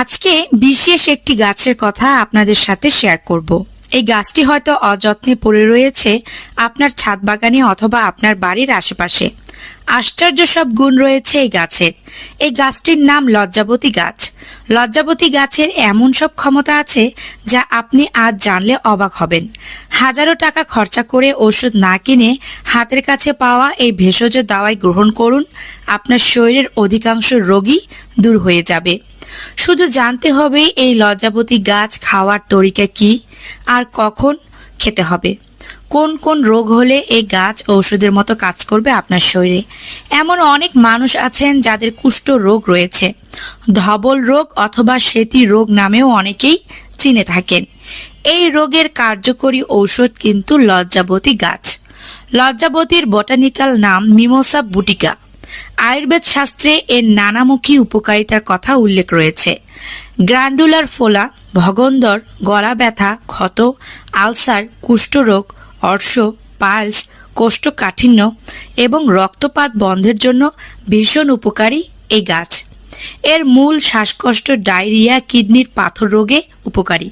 আজকে বিশেষ একটি গাছের কথা আপনাদের সাথে শেয়ার করব। এই গাছটি হয়তো অযত্নে পড়ে রয়েছে আপনার ছাদ বাগানে অথবা আপনার বাড়ির আশেপাশে। আশ্চর্য সব গুণ রয়েছে এই গাছের। এই গাছটির নাম লজ্জাবতী গাছ। লজ্জাবতী গাছের এমন সব ক্ষমতা আছে যা আপনি আজ জানলে অবাক হবেন। হাজারো টাকা খরচা করে ওষুধ না কিনে হাতের কাছে পাওয়া এই ভেষজ দাওয়াই গ্রহণ করুন। আপনার শরীরের অধিকাংশ রোগই দূর হয়ে যাবে। শুধু জানতে হবে এই লজ্জাবতী গাছ খাওয়ার তরিকা কি আর কখন খেতে হবে। কোন কোন রোগ হলে এই গাছ ঔষধের মতো কাজ করবে আপনার শরীরে। এমন অনেক মানুষ আছেন যাদের কুষ্ঠ রোগ রয়েছে। ধবল রোগ অথবা সেতি রোগ নামেও অনেকেই চিনে থাকেন। এই রোগের কার্যকরী ঔষধ কিন্তু লজ্জাবতী গাছ। লজ্জাবতীর বটানিক্যাল নাম মিমোসা বুটিকা। আয়ুর্বেদ শাস্ত্রে এর নানামুখী উপকারিতার কথা উল্লেখ রয়েছে। গ্র্যান্ডুলার ফোলা, ভগন্দর, গলা ব্যথা, ক্ষত, আলসার, কুষ্ঠরোগ, অর্শ, পালস, কোষ্ঠকাঠিন্য এবং রক্তপাত বন্ধের জন্য ভীষণ উপকারী এই গাছ। এর মূল শ্বাসকষ্ট ডায়রিয়া কিডনির পাথর রোগে উপকারী।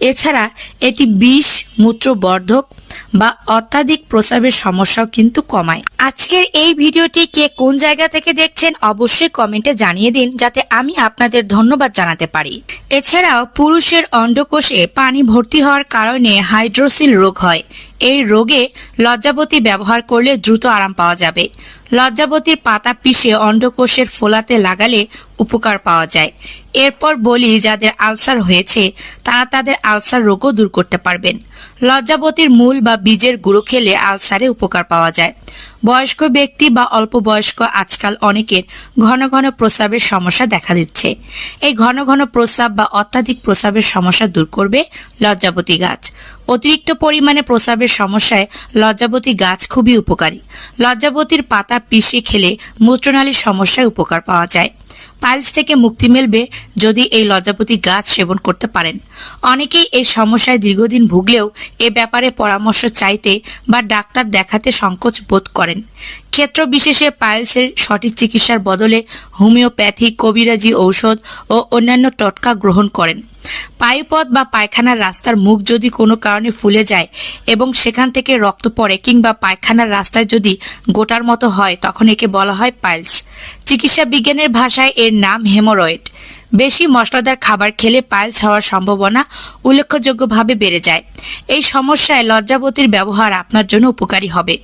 এছাড়া এটি বিষ মূত্রবর্ধক বা অত্যাধিক প্রস্রাবের সমস্যাও কিন্তু কমায়। আজকের এই ভিডিওটি কে কোন জায়গা থেকে দেখছেন অবশ্যই কমেন্টে জানিয়ে দিন, যাতে আমি আপনাদের ধন্যবাদ জানাতে পারি। এছাড়াও পুরুষের অন্ডকোষে পানি ভর্তি হওয়ার কারণে হাইড্রোসিল রোগ হয়। এই রোগে লজ্জাবতী ব্যবহার করলে দ্রুত আরাম পাওয়া যাবে। লজ্জাবতীর পাতা পিষে অন্ডকোষের ফোলাতে লাগালে উপকার পাওয়া যায়। এরপর বলি যাদের আলসার হয়েছে, তারা তাদের আলসার রোগও দূর করতে পারবেন। লজ্জাবতীর মূল বা বীজের গুঁড়ো খেলে আলসারে উপকার পাওয়া যায়। বয়স্ক ব্যক্তি বা অল্প বয়স্ক আজকাল অনেকের ঘন ঘন প্রস্রাবের সমস্যা দেখা দিচ্ছে। এই ঘন ঘন প্রস্রাব বা অত্যাধিক প্রস্রাবের সমস্যা দূর করবে লজ্জাবতী গাছ। অতিরিক্ত পরিমাণে প্রস্রাবের সমস্যায় লজ্জাবতী গাছ খুবই উপকারী। লজ্জাবতীর পাতা পিষে খেলে মূত্রনালীর সমস্যায় উপকার পাওয়া যায়। পাইলস থেকে মুক্তি মিলবে যদি এই লজ্জাপতি গাছ সেবন করতে পারেন। অনেকেই এই সমস্যায় দীর্ঘদিন ভুগলেও এ ব্যাপারে পরামর্শ চাইতে বা ডাক্তার দেখাতে সংকোচ বোধ করেন। ক্ষেত্র বিশেষে পাইলসের সঠিক চিকিৎসার বদলে হোমিওপ্যাথি, কবিরাজি ঔষধ ও অন্যান্য টটকা গ্রহণ করেন। পায়ুপথ বা পায়খানার রাস্তার মুখ যদি কোনো কারণে ফুলে যায় এবং সেখান থেকে রক্ত পড়ে কিংবা পায়খানার রাস্তায় যদি গোটার মতো হয়, তখন একে বলা হয় পাইলস। চিকিৎসা বিজ্ঞানের ভাষায় এর নাম হেমোরয়েড। বেশি মশলাদার খাবার খেলে পাইলস হওয়ার সম্ভাবনা উল্লেখযোগ্যভাবে বেড়ে যায়। এই সমস্যায় লজ্জাবতীর ব্যবহার আপনার জন্য উপকারী হবে।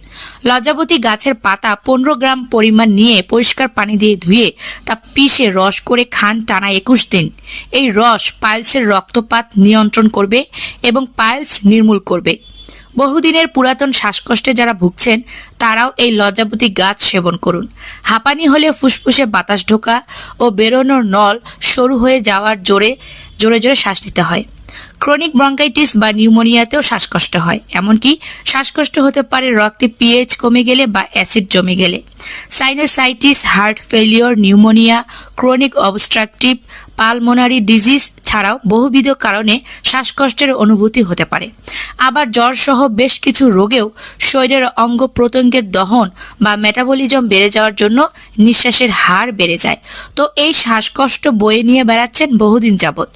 লজ্জাবতী গাছের পাতা পনেরো গ্রাম পরিমাণ নিয়ে পরিষ্কার পানি দিয়ে ধুয়ে তা পিষে রস করে খান টানা একুশ দিন। এই রস পাইলসের রক্তপাত নিয়ন্ত্রণ করবে এবং পাইলস নির্মূল করবে। বহুদিনের পুরাতন শ্বাসকষ্টে যারা ভুগছেন, তারাও এই লজ্জাবতী গাছ সেবন করুন। হাঁপানি হলে ফুসফুসে বাতাস ঢোকা ও বেরোনোর নল সরু হয়ে যাওয়ার জোরে জোরে জোরে শ্বাস নিতে হয়। ক্রনিক ব্রঙ্কাইটিস বা নিউমোনিয়াতেও শ্বাসকষ্ট হয়, এমনকি শ্বাসকষ্ট হতে পারে রক্তে পিএইচ কমে গেলে বা অ্যাসিড জমে গেলে। Sinusitis, heart failure pneumonia, chronic obstructive, pulmonary disease ছাড়াও বহুবিধ কারণে শ্বাসকষ্টের অনুভূতি হতে পারে। আবার জ্বর সহ বেশ কিছু রোগেও শরীরের অঙ্গ প্রত্যঙ্গের দহন বা মেটাবলিজম বেড়ে যাওয়ার জন্য নিঃশ্বাসের হার বেড়ে যায়। তো এই শ্বাসকষ্ট বয়ে নিয়ে বেড়াচ্ছেন বহুদিন যাবৎ।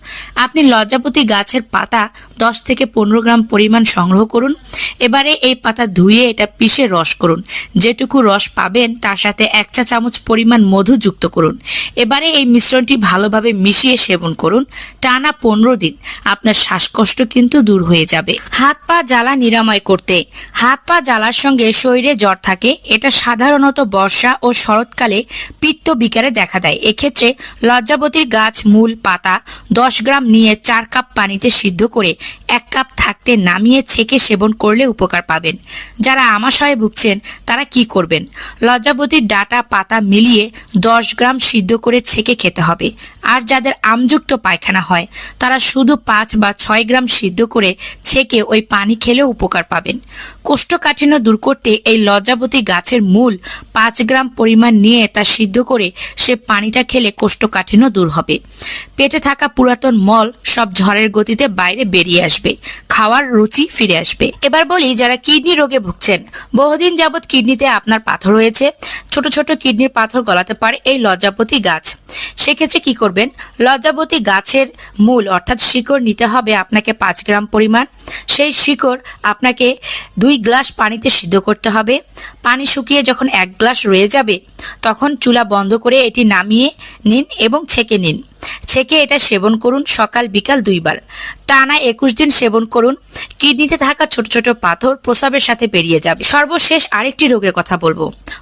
আপনি লজ্জাপতি গাছের পাতা দশ থেকে পনেরো গ্রাম পরিমাণ সংগ্রহ করুন। এবারে এই পাতা ধুয়ে এটা পিষে রস করুন। যেটুকু রস পাবেন তার সাথে এক চা চামচ পরিমাণ মধু যুক্ত করুন। এবারে এই মিশ্রণটি ভালোভাবে মিশিয়ে সেবন করুন। টানা পনেরো দিন। আপনার শ্বাসকষ্ট কিন্তু দূর হয়ে যাবে। হাত পা জ্বালা নিরাময় করতে। হাত পা জ্বালার সঙ্গে শরীরে জ্বর থাকে। এটা সাধারণত বর্ষা ও শরৎকালে পিত্ত বিকারে দেখা দেয়। এক্ষেত্রে লজ্জাবতীর গাছ, মূল, পাতা, দশ গ্রাম নিয়ে চার কাপ পানিতে সিদ্ধ করে এক কাপ থাকতে নামিয়ে ছেঁকে সেবন করলে উপকার পাবেন। যারা আমাশয়ে ভুগছেন, তারা কি করবেন? লজ্জাবতীর ডাটা পাতা মিলিয়ে দশ গ্রাম সিদ্ধ করে ছেঁকে খেতে হবে। আর যাদের আমযুক্ত পায়খানা হয়, তারা শুধু পাঁচ বা ছয় গ্রাম সিদ্ধ করে ছেঁকে ওই পানি খেলেও উপকার পাবেন। কোষ্ঠকাঠিন্য দূর করতে এই লজ্জাবতী গাছের মূল পাঁচ গ্রাম পরিমাণ নিয়ে তা সিদ্ধ করে সে পানিটা খেলে কোষ্ঠকাঠিন্য দূর হবে। পেটে থাকা পুরাতন মল সব ঝড়ের গতিতে বাইরে বেরিয়ে আসবে। খাওয়ার রুচি ফিরে আসবে। এবার বলি যারা কিডনি রোগে ভুগছেন, বহুদিন যাবৎ কিডনিতে আপনার পাথর হয়েছে ছোট ছোট কিডনির পাথর গলাতে পারে এই লজ্জাপতি গাছ। সেক্ষেত্রে কি করবেন? লজ্জাবতী গাছের মূল অর্থাৎ শিকড় নিতে হবে আপনাকে পাঁচ গ্রাম পরিমাণ। সেই শিকড় আপনাকে দুই গ্লাস পানিতে সিদ্ধ করতে হবে। পানি শুকিয়ে যখন এক গ্লাস রয়ে যাবে, তখন চুলা বন্ধ করে এটি নামিয়ে নিন এবং ছেঁকে নিন। ছেঁকে এটা সেবন করুন সকাল, বিকাল দুইবার। টানা একুশ দিন সেবন করুন। কিডনিতে থাকা ছোট ছোট পাথর প্রসাবের সাথে বেরিয়ে যাবে। সর্বশেষ আরেকটি রোগের কথা বলব।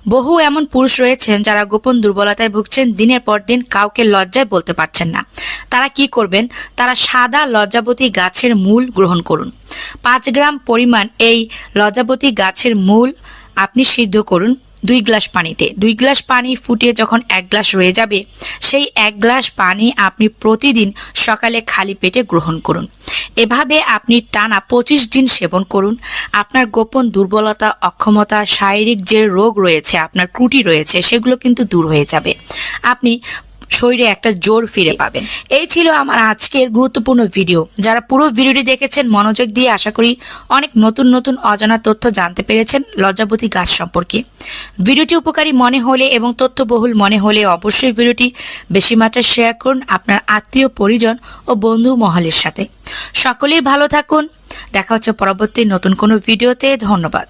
বহু এমন পুরুষ রয়েছেন যারা গোপন দুর্বলতায় ভুগছেন, দিনের পর দিন কাউকে লজ্জায় বলতে পারছেন না। তারা কি করবেন? তারা সাদা লজ্জাবতী গাছের মূল গ্রহণ করুন। পাঁচ গ্রাম পরিমাণ এই লজ্জাবতী গাছের মূল আপনি সিদ্ধ করুন। দুই গ্লাস পানিতে। দুই গ্লাস পানি ফুটিয়ে যখন এক গ্লাস রয়ে যাবে, সেই এক গ্লাস পানি আপনি প্রতিদিন সকালে খালি পেটে গ্রহণ করুন। এভাবে আপনি টানা পঁচিশ দিন সেবন করুন। আপনার গোপন দুর্বলতা, অক্ষমতা, শারীরিক যে রোগ রয়েছে, আপনার ত্রুটি রয়েছে, সেগুলো কিন্তু দূর হয়ে যাবে। আপনি শরীরে একটা জোর ফিরে পাবেন। এই ছিল আমার আজকের গুরুত্বপূর্ণ ভিডিও। যারা পুরো ভিডিওটি দেখেছেন, মনোযোগ দিয়ে আশা করি অনেক নতুন নতুন অজানা তথ্য জানতে পেরেছেন লজ্জাবতী গাছ সম্পর্কে। ভিডিওটি উপকারী মনে হলে এবং তথ্যবহুল মনে হলে অবশ্যই ভিডিওটি বেশি মাত্রায় শেয়ার করুন আপনার আত্মীয়, পরিজন ও বন্ধু মহলের সাথে। সকলেই ভালো থাকুন। দেখা হচ্ছে পরবর্তী নতুন কোনো ভিডিওতে। ধন্যবাদ।